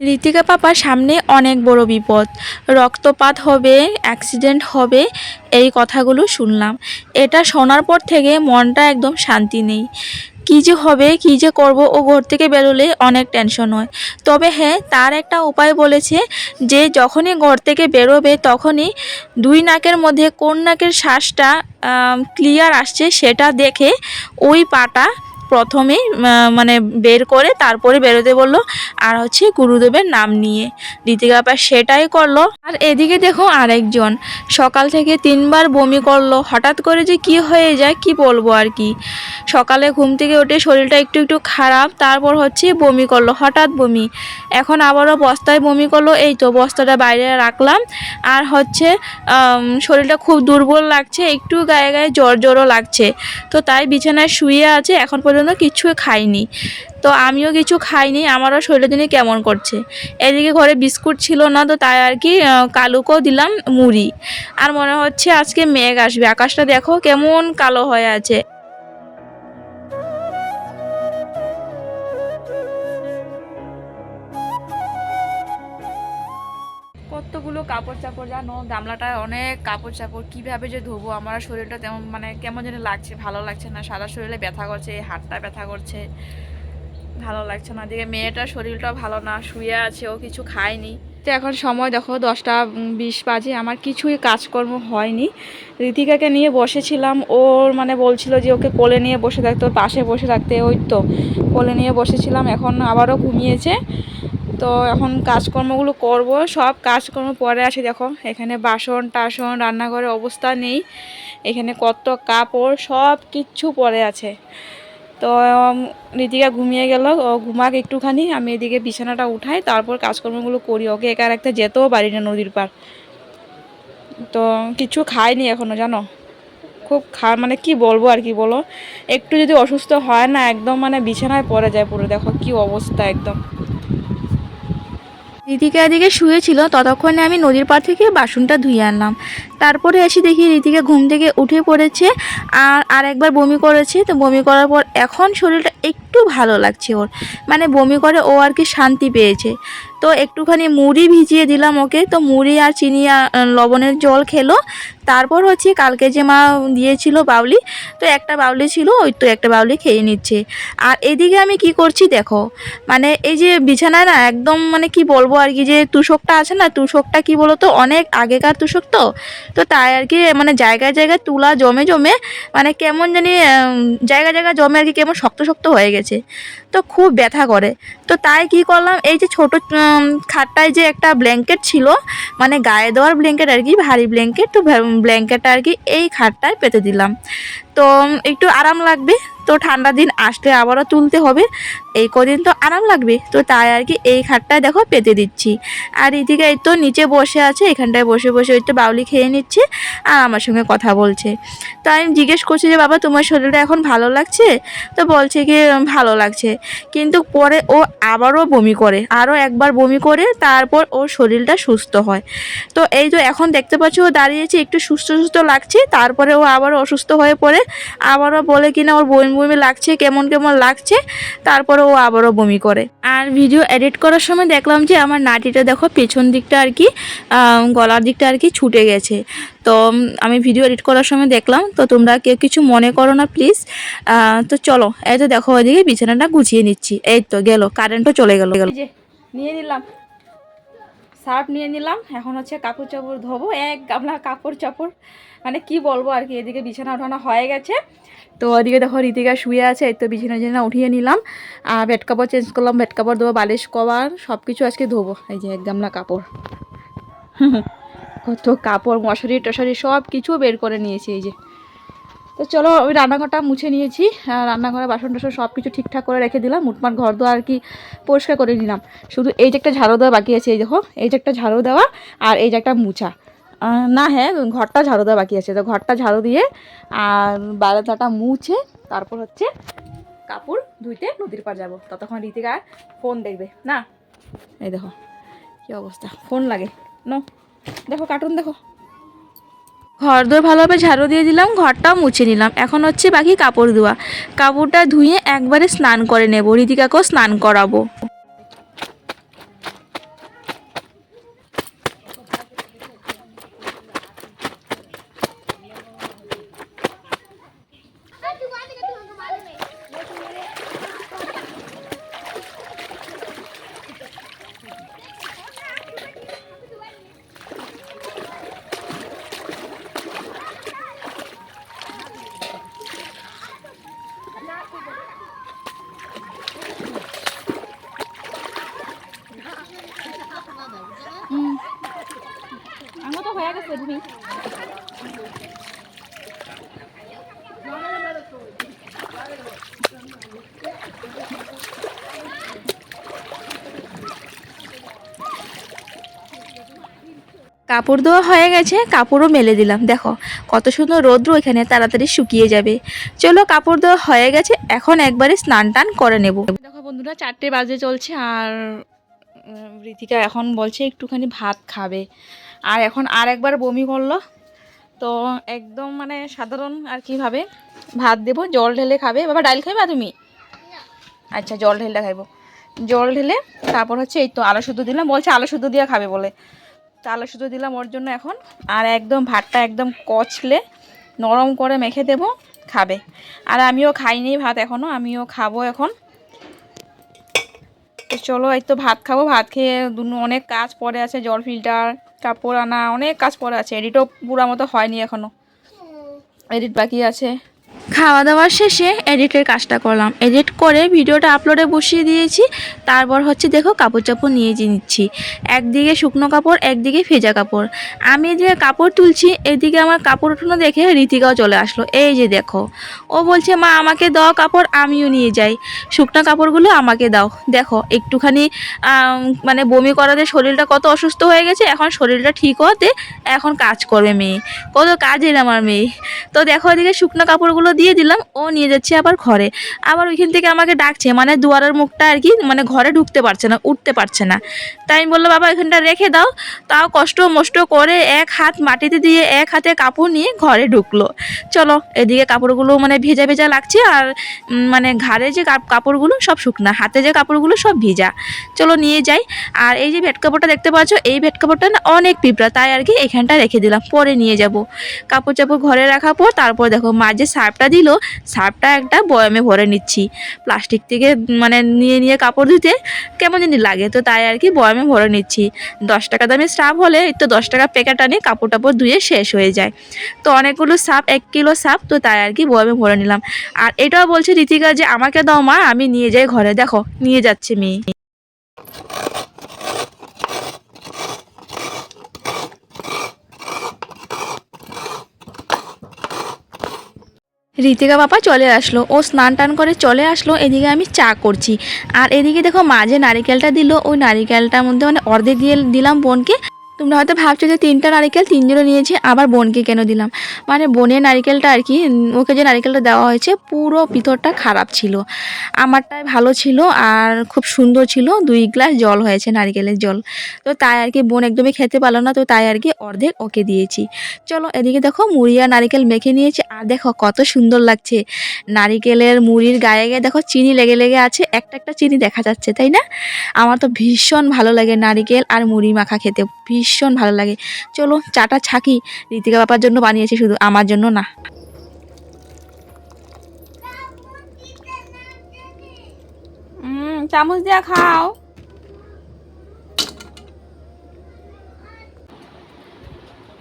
ঋতিকা পাপার সামনে অনেক বড় বিপদ। রক্তপাত হবে অ্যাক্সিডেন্ট হবে, এই কথাগুলো শুনলাম। এটা শোনার পর থেকে মনটা একদম শান্তি নেই। কী যে হবে, কী যে করব, ও ঘর থেকে বেরোলে অনেক টেনশন হয়। তবে হ্যাঁ তার একটা উপায় বলেছে যে, যখনই ঘর থেকে বেরোবে, তখনই দুই নাকের মধ্যে কোন নাকের শ্বাসটা ক্লিয়ার আসছে, সেটা দেখে ওই পাটা প্রথমেই আহ, মানে বের করে তারপরে বেরোতে বলল আর হচ্ছে গুরুদেবের নাম নিয়ে। ঋতিকা আপা সেটাই করল। আর এদিকে দেখো আরেকজন সকাল থেকে তিনবার বমি করল। হঠাৎ করে যে কি হয়ে যায় কি বলব আর কি? সকালে ঘুম থেকে উঠে শরীরটা একটু একটু খারাপ তারপর হচ্ছে বমি করল হঠাৎ বমি। এখন আবারও বস্তায় বমি করল এই তো বস্তাটা বাইরে রাখলাম। আর হচ্ছে শরীরটা খুব দুর্বল লাগছে একটু গায়ে গায়ে জ্বর জ্বরও লাগছে। তো তাই বিছানায় শুয়ে আছে এখন পর্যন্ত কিছু খাইনি। তো আমিও কিছু খাইনি, আমারও শরীরের দিনে কেমন করছে। এদিকে ঘরে বিস্কুট ছিল না, তো তাই আর কি কালুকেও দিলাম মুড়ি। আর মনে হচ্ছে আজকে মেঘ আসবে। আকাশটা দেখো কেমন কালো হয়ে আছে। কাপড় চাপড় জানো? গামলাটায় অনেক কাপড় চাপড় কীভাবে যে ধোবো? আমার শরীরটা তেমন মানে কেমন যেন লাগছে, ভালো লাগছে না। সারা শরীরে ব্যথা করছে, হাতটা ব্যথা করছে। ভালো লাগছে না। দিকে মেয়েটার শরীরটাও ভালো না, শুয়ে আছে, ও কিছু খায়নি। তো এখন সময়, দেখো, দশটা বিশ বাজে। আমার কিছুই কাজকর্ম হয়নি। ঋতিকাকে নিয়ে বসেছিলাম। ওর মানে বলছিল যে ওকে কোলে নিয়ে বসে থাকতে, ওর পাশে বসে থাকতে, ওই তো, কোলে নিয়ে বসেছিলাম। এখন আবারও ঘুমিয়েছে। তো এখন কাজকর্মগুলো করব সব কাজকর্ম পরে আসে দেখো। এখানে বাসন টাসন রান্নাঘরের অবস্থা নেই। এখানে কত কাপড় সব কিচ্ছু পরে আছে। তো উম, ঘুমিয়ে গেল ও ঘুমাক একটুখানি আমি এদিকে বিছানাটা উঠাই তারপর কাজকর্মগুলো করি। ওকে একা রাখতে যেতেও পারি না নদীর পার তো কিছু খাইনি এখনও জানো? খুব খা মানে কি বলব আর কি বলো? একটু যদি অসুস্থ হয় না একদম মানে বিছানায় পড়ে যায় পুরো দেখো কি অবস্থা একদম। ঋতিকা এদিকে শুয়েছিল, ততক্ষণে আমি নদীর পাড় থেকে বাসনটা ধুয়ে আনলাম। তারপরে এসে দেখি ঋতিকা ঘুম থেকে উঠে পড়েছে আর আর একবার বমি করেছে। তো বমি করার পর এখন শরীরটা একটু ভালো লাগছে ওর। মানে বমি করে ও আর কি শান্তি পেয়েছে। তো একটুখানি মুড়ি ভিজিয়ে দিলাম ওকে। তো মুড়ি আর চিনি আর লবণের জল খেলো। তারপর হচ্ছে কালকে যে মা দিয়েছিল বাউলি, তো একটা বাউলি ছিল, ওই তো একটা বাউলি খেয়ে নিচ্ছে। আর এদিকে আমি কি করছি দেখো মানে এই যে বিছানায় না একদম মানে কি বলব আর কি যে তুষকটা আছে না, তুষকটা কি বলতো, অনেক আগেকার তুষক তো তো তাই আর কি মানে জায়গায় জায়গায় তুলা জমে জমে মানে কেমন জানি জায়গা জায়গা জমে আর কি কেমন শক্ত শক্ত হয়ে গেছে, তো খুব ব্যথা করে। তো তাই কি করলাম, এই যে ছোট খাটটায় যে একটা ব্ল্যাঙ্কেট ছিল মানে গায়ে দেওয়ার ব্ল্যাঙ্কেট আর কি, ভারী ব্ল্যাঙ্কেট, তো ব্ল্যাঙ্কেটটা আর কি এই খাটটায় পেতে দিলাম। তো একটু আরাম লাগবে। তো ঠান্ডা দিন আসলে আবারও তুলতে হবে। এই কদিন তো আরাম লাগবে। তো তাই আর কি এই খাটটায় দেখো পেতে দিচ্ছি। আর এদিকে এই তো নিচে বসে আছে, এখানটায় বসে বসে ওই তো বাউলি খেয়ে নিচ্ছে আর আমার সঙ্গে কথা বলছে। তো আমি জিজ্ঞেস করছি যে, বাবা, তোমার শরীরটা এখন ভালো লাগছে? তো বলছে কি ভালো লাগছে। কিন্তু পরে ও আবারও বমি করে, আরও একবার বমি করে, তারপর ওর শরীরটা সুস্থ হয়। তো এই তো এখন দেখতে পাচ্ছ ও দাঁড়িয়েছে, একটু সুস্থ সুস্থ লাগছে, তারপরে ও আবারও অসুস্থ হয়ে পড়ে। আবারও বলে কিনা ওর বমি বমি লাগছে, কেমন কেমন লাগছে, তারপরে ও আবারও বমি করে। আর ভিডিও এডিট করার সময় দেখলাম যে আমার নাটিটা দেখো পেছন দিকটা আর কি গলার দিকটা আর কি ছুটে গেছে। তো আমি ভিডিও এডিট করার সময় দেখলাম, তো তোমরা কেউ কিছু মনে করো না প্লিজ তো চলো, এই তো দেখো ওইদিকে বিছানাটা গুছিয়ে নিচ্ছি। এই তো গেল কারেন্টও চলে গেল। নিয়ে নিলাম। সার্ফ নিয়ে নিলাম, এখন হচ্ছে কাপড় চাপড় ধোবো, এক গামলা কাপড় চাপড় মানে কি বলব আর কি, এদিকে বিছানা ওঠানো হয়ে গেছে। তো ওদিকে দেখো ঋতিকা শুয়ে আছে, এই তো বিছানা টিছানা উঠিয়ে নিলাম, আর বেড কাপড় চেঞ্জ করলাম, বেড কাপড় দেবো বালিশ কভার সব কিছু আজকে ধোবো, এই যে এক গামলা কাপড়। কত কাপড় মশারি টশারি সব কিছু বের করে নিয়েছি, এই যে। তো চলো, ওই রান্নাঘরটা মুছে নিয়েছি। রান্নাঘরে বাসন টাসন সব কিছু ঠিকঠাক করে রেখে দিলাম। মুটমাট ঘর দোয়া আর কি পরিষ্কার করে নিলাম। শুধু এই যে একটা ঝাড়ু দেওয়া বাকি আছে, এই দেখো, এই যে একটা ঝাড়ু দেওয়া আর এই যে একটা মুছা। না হ্যাঁ ঘরটা ঝাড়ু দেওয়া বাকি আছে। তো ঘরটা ঝাড়ু দিয়ে আর বারান্দাটা মুছে তারপর হচ্ছে কাপড় ধুইতে নদীর পার যাব। ততক্ষণ ঋতিকা ফোন দেখবে। না? এই দেখো, কী অবস্থা? ফোন লাগে। ন? দেখো কার্টুন দেখো। ঘর দোর ভালোভাবে ঝাড়ু দিয়ে দিলাম, ঘরটাও মুছে নিলাম। এখন হচ্ছে বাকি কাপড় ধোয়া। কাপড়টা ধুয়ে একবারে স্নান করে নেব। ঋতিকাকেও স্নান করাবো হয়ে গেছে তুমি কাপড় ধোয়া হয়ে গেছে কাপড়ও মেলে দিলাম। দেখো কত সুন্দর রৌদ্র এখানে তাড়াতাড়ি শুকিয়ে যাবে। চলো কাপড় ধোয়া হয়ে গেছে এখন একবারে স্নান টান করে নেব। দেখো বন্ধুরা চারটে বাজে চলছে আর ঋতিকা এখন বলছে একটুখানি ভাত খাবে। আর এখন আর একবার বমি করল। তো একদম মানে সাধারণ আর কীভাবে ভাত দেবো জল ঢেলে খাবে। বাবা ডাল খাবে তুমি? আচ্ছা জল ঢেলে খাইবো। জল ঢেলে তারপর হচ্ছে এই তো আলু শুদ্ধ দিলাম বলছে আলু শুদ্ধ দিয়ে খাবে বলে। তো আলু শুদ্ধ দিলাম ওর জন্য এখন। আর একদম ভাতটা একদম কচলে নরম করে মেখে দেবো, খাবে। আর আমিও খাইনি ভাত এখনও আমিও খাব এখন। চলো, এই তো ভাত খাব, ভাত খেয়ে অনেক কাজ পড়ে আছে, জল ফিল্টার, কাপড় আনা, অনেক কাজ পড়ে আছে। এডিটও পুরো মতো হয়নি এখনও এডিট বাকি আছে। খাওয়া দাওয়া শেষে এডিটের কাজটা করলাম। এডিট করে ভিডিওটা আপলোডে বসিয়ে দিয়েছি। তারপর হচ্ছে দেখো কাপড় চাপড় নিয়ে যে নিচ্ছি। একদিকে শুকনো কাপড়, একদিকে ভেজা কাপড়। আমি এদিকে কাপড় তুলছি, এদিকে আমার কাপড় উঠানো দেখে রীতিকাও চলে আসলো। এই যে দেখো, ও বলছে, মা, আমাকে দাও কাপড়, আমিও নিয়ে যাই। শুকনো কাপড়গুলো আমাকে দাও। দেখো, একটুখানি মানে বমি করাতে শরীরটা কত অসুস্থ হয়ে গেছে, এখন শরীরটা ঠিক হতে এখন কাজ করবে মেয়ে। কত কাজের আমার মেয়ে। তো দেখো এদিকে শুকনো কাপড়গুলো দিয়ে দিলাম, ও নিয়ে যাচ্ছে আবার ঘরে। আবার ওইখান থেকে আমাকে ডাকছে মানে দুয়ারের মুখটা আর কি মানে ঘরে ঢুকতে পারছে না, উঠতে পারছে না। তাই আমি বলল বাবা, এখানটা রেখে দাও। তাও কষ্ট মষ্ট করে এক হাত মাটিতে দিয়ে এক হাতে কাপড় নিয়ে ঘরে ঢুকলো। চলো, এদিকে কাপড়গুলো মানে ভেজা ভেজা লাগছে, আর মানে ঘাড়ে যে কাপ- কাপড়গুলো সব শুকনা, হাতে যে কাপড়গুলো সব ভিজা। চলো নিয়ে যাই। আর এই যে ভেট কাপড়টা দেখতে পাচ্ছ, এই ভেট কাপড়টা না অনেক পিঁপড়া, তাই আর কি এখানটা রেখে দিলাম, পরে নিয়ে যাব। কাপড় চাপড় ঘরে রাখার পর, তারপর দেখো, মা যে সার্ফটা দিল সার্ফটা একটা বয়ামে ভরে নিচ্ছি। প্লাস্টিক থেকে মানে নিয়ে নিয়ে কাপড় ধুতে কেমন জানি লাগে, তো তাই আর কি বয়ামে ভরে নিচ্ছি। দশ টাকা দামের সার্ফ হলে তো দশ টাকা প্যাকেট আনি কাপড় টাপড় ধুয়ে শেষ হয়ে যায়। তো অনেকগুলো সাপ, এক কিলো সাপ, তো তাই আর কি বয়ামে ভরে নিলাম। আর এটাও বলছে রীতিকা যে, আমাকে দাও মা, আমি নিয়ে যাই ঘরে, দেখো, নিয়ে যাচ্ছে মেয়ে। ঋতিকা বাবা চলে আসলো। ও স্নান টান করে চলে আসলো, এদিকে আমি চা করছি। আর এদিকে দেখো মাঝে নারিকেলটা দিল, ওই নারিকেলটার মধ্যে মানে অর্ধেক দিয়ে দিলাম বোনকে তোমরা হয়তো ভাবছ যে তিনটা নারিকেল তিনজনে নিয়েছি, আবার বোনকে কেন দিলাম? মানে বোনের নারিকেলটা আর কি, ওকে যে নারিকেলটা দেওয়া হয়েছে, পুরো ভিতরটা খারাপ ছিল। আমারটাই ভালো ছিল আর খুব সুন্দর ছিল। দুই গ্লাস জল হয়েছে নারিকেলের জল। তো তাই আর কি বোন একদমই খেতে পারল না, তো তাই আর কি অর্ধেক ওকে দিয়েছি। চলো এদিকে দেখো মুড়ি আর নারিকেল মেখে নিয়েছি। আর দেখো কত সুন্দর লাগছে। নারিকেলের মুড়ির গায়ে গায়ে দেখো চিনি লেগে লেগে আছে। একটা একটা চিনি দেখা যাচ্ছে, তাই না? আমার তো ভীষণ ভালো লাগে নারিকেল আর মুড়ি মাখা খেতে। ভীষণ ভালো লাগে। চলো, চাটা ছাকি। ঋতিকা বাবার জন্য বানিয়েছি শুধু, আমার জন্য না। চামচ দিয়া খাও।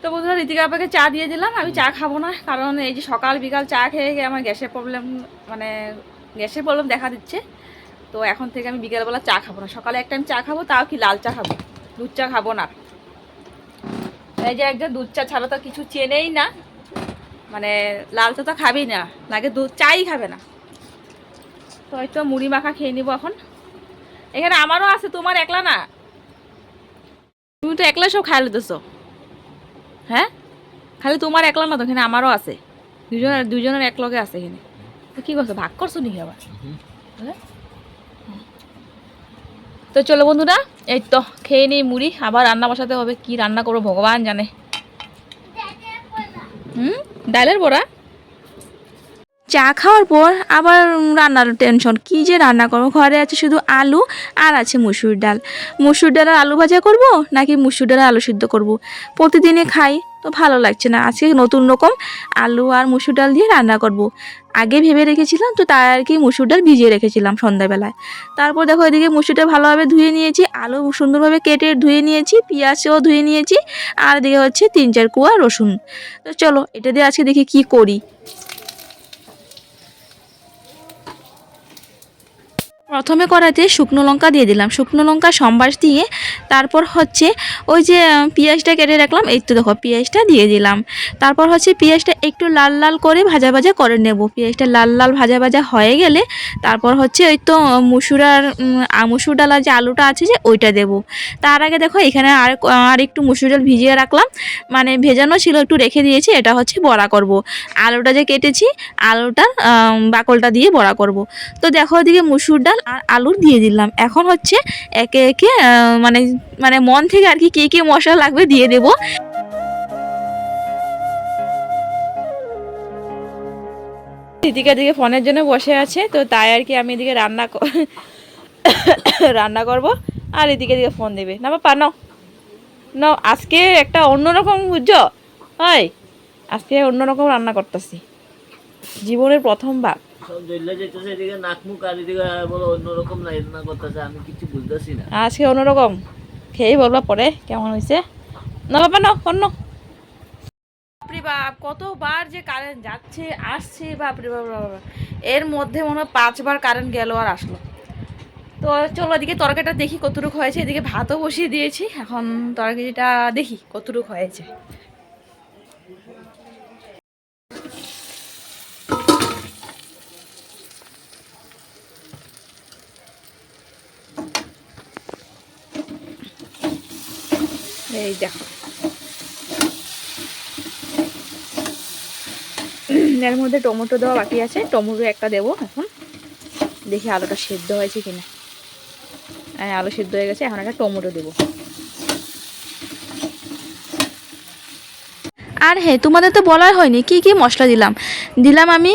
তো বন্ধুরা, ঋতিকা বাবাকে চা দিয়ে দিলাম, আমি চা খাব না, কারণ এই যে সকাল বিকাল চা খেয়ে গিয়ে আমার গ্যাসের প্রবলেম মানে গ্যাসের প্রবলেম দেখা দিচ্ছে। তো এখন থেকে আমি বিকেলবেলা চা খাব না। সকালে এক টাইম চা খাব, তাও কি লাল চা খাব? দুধ চা খাব না। এই যে একজন দুধ চা ছাড়া তো কিছু চেনেই না। মানে লাল চা তো খাবেই না লাগে দুধ চাই খাবে না। তো হয়তো মুড়ি মাখা খেয়ে নিবো এখন। এখানে আমারও আছে তোমার একলা না? তুমি তো একলা সব খাই লতেছো হ্যাঁ? খালি তোমার একলা না তো এখানে আমারও আছে। দুজনের দুজনের এক লগে আছে এখানে। তো কি করছ ভাগ করছ নাকি আবার? হ্যাঁ? তো চলো বন্ধুরা এই তো, খেয়ে নিই মুড়ি, আবার রান্না বসাতে হবে, কি রান্না করব ভগবান জানে। হুম? ডালের বড়া? চা খাওয়ার পর আবার রান্নার টেনশন কি যে রান্না করব? ঘরে আছে শুধু আলু আর আছে মুসুর ডাল। মুসুর ডাল আর আলু ভাজা করব, নাকি মুসুর ডাল আলু সিদ্ধ করব? প্রতিদিনই খাই, তো ভালো লাগছে না। আজকে নতুন রকম আলু আর মুসুর ডাল দিয়ে রান্না করব। আগে ভেবে রেখেছিলাম তো তাই আর কি মুসুর ডাল ভিজিয়ে রেখেছিলাম সন্ধ্যাবেলায়। তারপর দেখো এদিকে মুসুরটা ভালোভাবে ধুয়ে নিয়েছি, আলু সুন্দরভাবে কেটে ধুয়ে নিয়েছি, পেঁয়াজও ধুয়ে নিয়েছি, আর এদিকে হচ্ছে তিন চার কুয়া রসুন। তো চলো এটা দিয়ে আজকে দেখি কি করি। প্রথমে কড়াইতে শুকনো লঙ্কা দিয়ে দিলাম। শুকনো লঙ্কা সম্বাস দিয়ে তারপর হচ্ছে ওই যে পেঁয়াজটা কেটে রাখলাম। এই তো দেখো পেঁয়াজটা দিয়ে দিলাম। তারপর হচ্ছে পেঁয়াজটা একটু লাল লাল করে ভাজা ভাজা করে নেব। পেঁয়াজটা লাল লাল ভাজা ভাজা হয়ে গেলে তারপর হচ্ছে ওই তো মুসুরার মুসুর ডালার যে আলুটা আছে যে ওইটা দেব। তার আগে দেখো এখানে আর আর একটু মুসুর ডাল ভিজিয়ে রাখলাম। মানে ভেজানো ছিল একটু রেখে দিয়েছি এটা হচ্ছে বড়া করব। আলুটা যে কেটেছি আলুটার আম, বাকলটা দিয়ে বড়া করব। তো দেখো ওদিকে মুসুর ডাল আর আলু দিয়ে দিলাম। এখন হচ্ছে একে একে মানে মানে মন থেকে আর কি কী কী মশলা লাগবে দিয়ে দেব। দিদিকা দিকে ফোনের জন্য বসে আছে, তো তাই আর কি আমি এদিকে রান্না রান্না করব, আর এদিকে দিকে ফোন দেবে। না, বাবা, নাও। নাও, আজকে একটা অন্যরকম, বুঝছ? হয় আজকে অন্যরকম রান্না করতেছি। জীবনের প্রথমবার সব জ্বললে যেতেছে এদিকে নাক মুখ আর এদিকে বলো অন্যরকম রান্না করতেছে আমি কিছু বুঝতেছি না। আজকে অন্যরকম। খেয়েই বলবা পরে কেমন হয়েছে না বাবা না অন্য। বাপরে বাপ কতবার যে কারেন্ট যাচ্ছে আসছে বাপরে বাপ বাপ, বাপ। এর মধ্যে মনে হয় পাঁচবার কারেন্ট গেল আর আসলো। তো চলো এদিকে তরকারিটা দেখি কতটুকু হয়েছে এদিকে ভাতও বসিয়ে দিয়েছি এখন তরকারিটা দেখি কতটুকু হয়েছে। এই দেখো। এর মধ্যে টমেটো দেওয়া বাকি আছে। টমেটো একটা দেবো এখন। দেখি আলুটা সেদ্ধ হয়েছে কিনা। হ্যাঁ আলু সেদ্ধ হয়ে গেছে। এখন একটা টমেটো দেবো। আর হ্যাঁ তোমাদের তো বলাই হয়নি। কি কি মশলা দিলাম? দিলাম আমি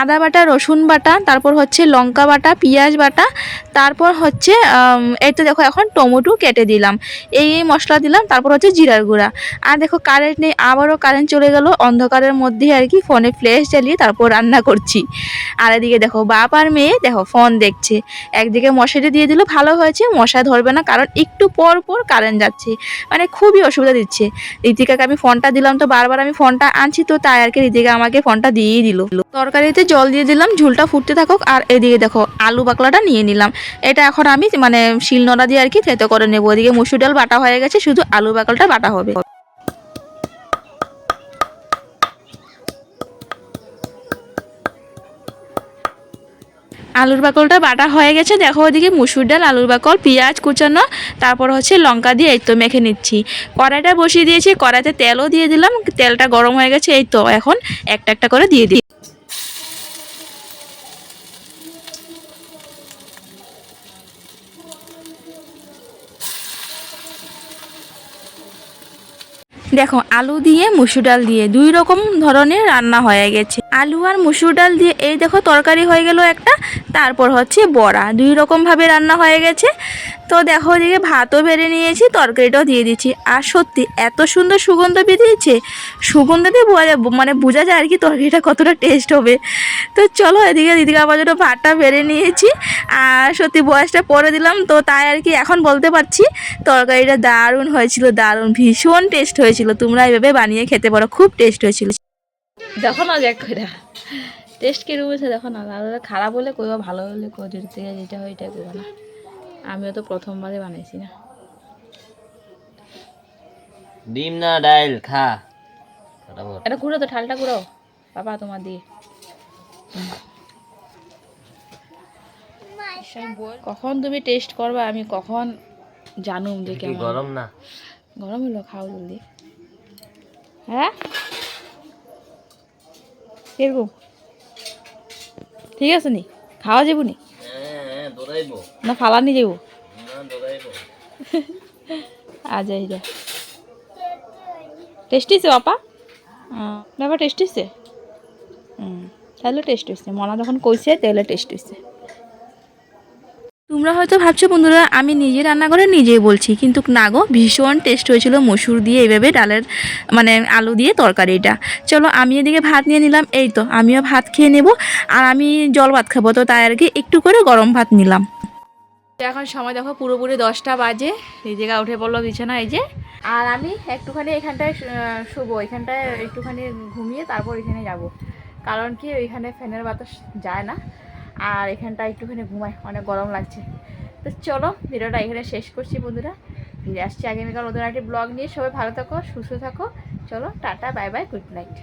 আদা বাটা রসুন বাটা তারপর হচ্ছে লঙ্কা বাটা পেঁয়াজ বাটা তারপর হচ্ছে আম, এই তো দেখো এখন টমেটো কেটে দিলাম। এই এই মশলা দিলাম তারপর হচ্ছে জিরার গুঁড়া। আর দেখো কারেন্ট নেই আবারও কারেন্ট চলে গেল অন্ধকারের মধ্যে আর কি ফোনে ফ্ল্যাশ জ্বালিয়ে তারপর রান্না করছি। আর এদিকে দেখো বাপ আর মেয়ে দেখো ফোন দেখছে। একদিকে মশারি দিয়ে দিল ভালো হয়েছে মশা ধরবে না কারণ একটু পর পর কারেন্ট যাচ্ছে। মানে খুবই অসুবিধা দিচ্ছে। ঋতিকাকে আমি ফোনটা দিলাম তো বারবার আমি ফোনটা আনছি তো তাই আর কি ঋতিকা আমাকে ফোনটা দিয়েই দিল। তরকারিতে জল দিয়ে দিলাম, ঝুলটা ফুটতে থাকুক। আর এদিকে দেখো, আলু বাকলাটা নিয়ে নিলাম। এটা এখন আমি মানে শিলনোড়া দিয়ে আর কি থেতো করে নেব। এদিকে মুসুর ডাল বাটা হয়ে গেছে, শুধু আলু বাকলটা বাটা হবে। আলুর বাকলটা বাটা হয়ে গেছে। দেখো ওদিকে মুসুর ডাল, আলুর বাকল, পেঁয়াজ কুচানো, তারপর হচ্ছে লঙ্কা দিয়ে এই তো মেখে নিচ্ছি। কড়াইটা বসিয়ে দিয়েছি, কড়াইতে তেলও দিয়ে দিলাম, তেলটা গরম হয়ে গেছে, এই তো এখন একটা একটা করে দিয়ে দিই। দেখো, আলু দিয়ে মুসুর ডাল দিয়ে দুই রকম ধরনের রান্না হয়ে গেছে। আলু আর মুসুর ডাল দিয়ে, এই দেখো তরকারি হয়ে গেল একটা, তারপর হচ্ছে বড়া। দুই রকম ভাবে রান্না হয়ে গেছে। তো দেখো ওদিকে ভাতও বেড়ে নিয়েছি, তরকারিটাও দিয়ে দিচ্ছি। আর সত্যি, এত সুন্দর সুগন্ধ বেরিয়েছে। সুগন্ধতে বোঝা- মানে বোঝা যায় আর কি তরকারিটা কতটা টেস্ট হবে। তো চলো এদিকে দিদিকে আবার ভাতটা বেড়ে নিয়েছি। আর সত্যি বয়সটা পরে দিলাম, তো তাই আর কি এখন বলতে পারছি, তরকারিটা দারুণ হয়েছিল, দারুণ, ভীষণ টেস্ট হয়েছিল। তোমরা এভাবে বানিয়ে খেতে পারো, খুব টেস্ট হয়েছিল। দেখো না দেখ কইরা টেস্ট কীরকম হয়েছে দেখো না। দাদা খারাপ হলে কইবা ভালো হলে কই দিতে যেটা হয় এটা করব না। আমিও তো প্রথমবারে বানাইছি না। ডিম না ডাইল খা। এটা ঘুরো তো ঠালটা ঘুরো। বাবা তোমার দিয়ে। কখন তুমি টেস্ট করবা আমি কখন জানুম যে কেমন। গরম না? গরম হলো খাও জলদি। হ্যাঁ? কীরকম ঠিক আছে নি? খাওয়া যাব নি? হ্যাঁ হ্যাঁ না ফালানি যাব। আজ এই রে টেস্টি হয়েছে বাপা? বাবা টেস্টি হুম তাহলে টেস্ট হয়েছে। মনা যখন কইছে তাহলে টেস্ট হয়েছে। তোমরা হয়তো ভাবছ, বন্ধুরা, আমি নিজে রান্না করে নিজেই বলছি, কিন্তু না গো, ভীষণ টেস্ট হয়েছিল মসুর দিয়ে এইভাবে ডালের মানে আলু দিয়ে তরকারিটা। চলো, আমি এদিকে ভাত নিয়ে নিলাম, এই তো, আমিও ভাত খেয়ে নেব, আর আমি জল ভাত খাব, তো তাই আর কি একটু করে গরম ভাত নিলাম। এখন সময় দেখো, পুরোপুরি দশটা বাজে জায়গা উঠে পড়ল বিছানা, এই যে। আর আমি একটুখানি এখানটায় শুবো, এখানটায় একটুখানি ঘুমিয়ে তারপর এখানে যাব। কারণ কি, ওইখানে ফ্যানের বাতাস যায় না। আর এখানটা একটুখানি ঘুমায়, অনেক গরম লাগছে। তো চলো, ভিডিওটা এখানে শেষ করছি বন্ধুরা। ফিরে আসছি আগামীকাল ওদের একটি ব্লগ নিয়ে। সবাই ভালো থাকো, সুস্থ থাকো। চলো, tata, bye bye, good night.